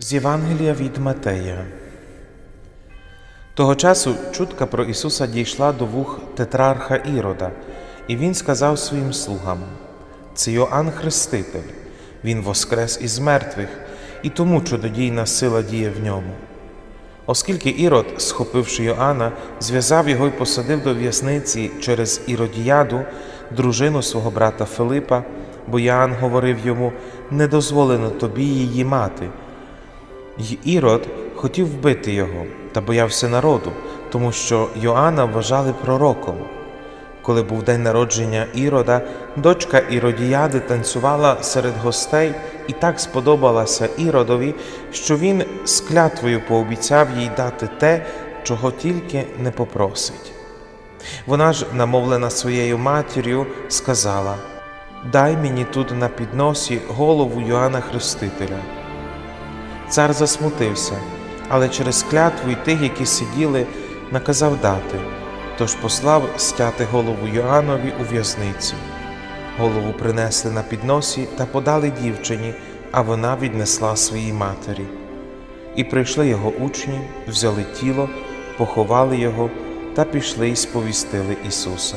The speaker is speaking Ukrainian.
З Євангелія від Матея. Того часу чутка про Ісуса дійшла до вух тетрарха Ірода, і він сказав своїм слугам: Це Йоанн Хреститель, Він воскрес із мертвих, і тому чудодійна сила діє в ньому. Оскільки Ірод, схопивши Йоанна, зв'язав його й посадив до в'язниці через Іродіяду, дружину свого брата Филипа, бо Йоанн говорив йому: не дозволено тобі її мати. Й Ірод хотів вбити його та боявся народу, тому що Йоанна вважали пророком. Коли був день народження Ірода, дочка Іродіяди танцювала серед гостей і так сподобалася Іродові, що він з клятвою пообіцяв їй дати те, чого тільки не попросить. Вона ж, намовлена своєю матір'ю, сказала: Дай мені тут на підносі голову Йоанна Хрестителя. Цар засмутився, але через клятву й тих, які сиділи, наказав дати, тож послав стяти голову Йоаннові у в'язницю. Голову принесли на підносі та подали дівчині, а вона віднесла своїй матері. І прийшли його учні, взяли тіло, поховали його та пішли й сповістили Ісуса.